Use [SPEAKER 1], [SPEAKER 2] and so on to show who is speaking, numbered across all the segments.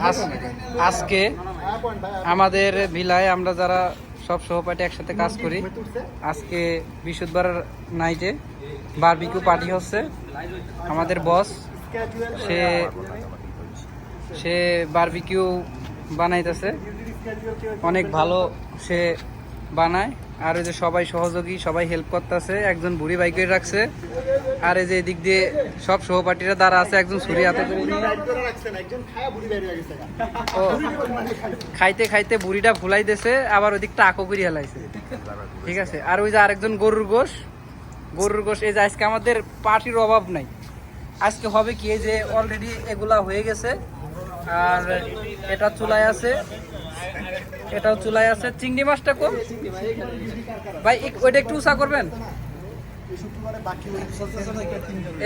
[SPEAKER 1] আজ- আজকে আমাদের ভিলায় আমরা যারা সব সহপাঠী একসাথে কাজ করি, আজকে বৃহস্পতিবার নাইটে বারবিকিউ পার্টি হচ্ছে। আমাদের বস সে সে বারবিকিউ বানাইতেছে। অনেক ভালো সে বানায়। আর ওই যে সবাই সহযোগী সবাই হেল্প করতেছে একজন বুড়ি বাইকে রাখছে। আর এই যে এদিক দিয়ে সব সহপাঠীরা দ্বারা আছে একজন ছুরি হাতে করে। নিয়ে ও খাইতে খাইতে বুড়িটা ভুলাই দিছে আবার ওদিকটা আকো করে হেলাইছে। ঠিক আছে? আর ওই যে আরেকজন গরুর গোশ গরুর গোশ এই যে আজকে আমাদের পার্টির অভাব নাই। আজকে হবে কি এই যে অলরেডি এগুলা হয়ে গেছে। আর এটা চুলায় আছে। এটাও চুলায় আছে। চিংড়ি মাছটা কম ভাই ওইটা একটু উষা করবেন?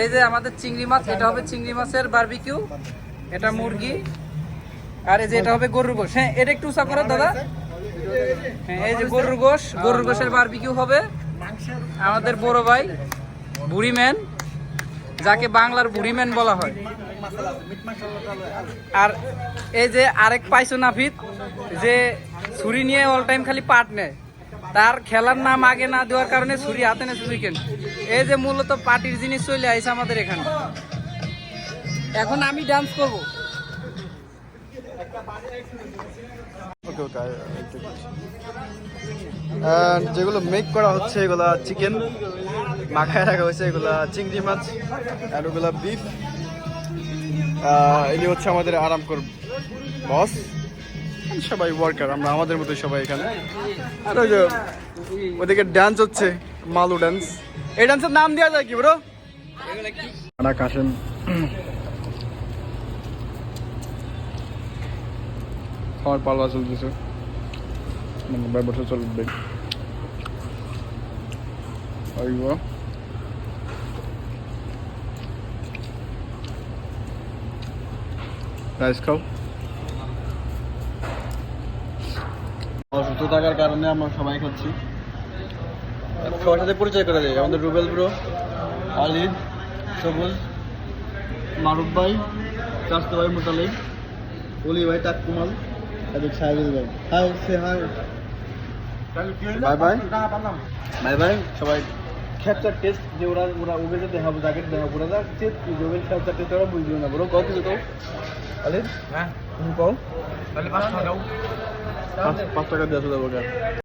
[SPEAKER 1] এই যে আমাদের চিংড়ি মাছ, এটা হবে চিংড়ি মাছের বারবিকিউ এটা মুরগি, আর এই যে এটা হবে গরুর গোশ। হ্যাঁ এটা একটু উষা করো, দাদা। হ্যাঁ এই যে গরুর গোশ, গরুর গোশের বারবিকিউ হবে। আমাদের বড় ভাই, বুড়ি ম্যান যাকে বাংলার বুড়ি ম্যান বলা হয়। আর এই যে আরেক পাইছো নাফিত যে ছুরি নিয়ে অল টাইম খালি পাট নেয়। তার খেলার নাম আগে না দেওয়ার কারণে ছুরি হাতে নেছে উইকেন্ড এই যে মূলত পার্টির জিনিস চলে আইছে আমাদের এখানে। এখন আমি ডান্স করব।
[SPEAKER 2] ওকে ওকে যেগুলো মেক করা হচ্ছে এগুলা চিকেন মাখায় রাখা হয়েছে এগুলা চিংড়ি মাছ আর ওগুলা বিফ এটি হচ্ছে আমাদের আরামকর বস। সবাই ওয়ার্কার আমরা আমাদের মতো সবাই এখানে। আর ওই যে ওদিকে ডান্স হচ্ছে, মালু ডান্স এই ডান্সের নাম দেওয়া যায় কি ব্রো কাশেম। খাওয়ার পাল্লা চলতেছে। মানে ব্যবসা চলবে। রাইস খাও অসুস্থ থাকার কারণে আমরা সবাই খাচ্ছি। সবার সাথে পরিচয় করা যায় আমাদের রুবেল ব্রো আলিদ সবুজ মারুফ ভাই চাস্তো ভাই মোতালিব অলি ভাই টাকুমাল এদিক সাহিল ভাই। হাই সে hi bye bye bye bye সবাই ক্যাপচার টেস্ট যে ওরা ওরা ওকে দেখাবো যাকে দেখাবো ওরা যাচ্ছে ওকে ক্যাপচার টেস্ট ওরা বুঝবে না বলো কও কিছু কও তাহলে হ্যাঁ। তুমি কও? পাঁচ পাঁচ টাকা দিয়ে যাব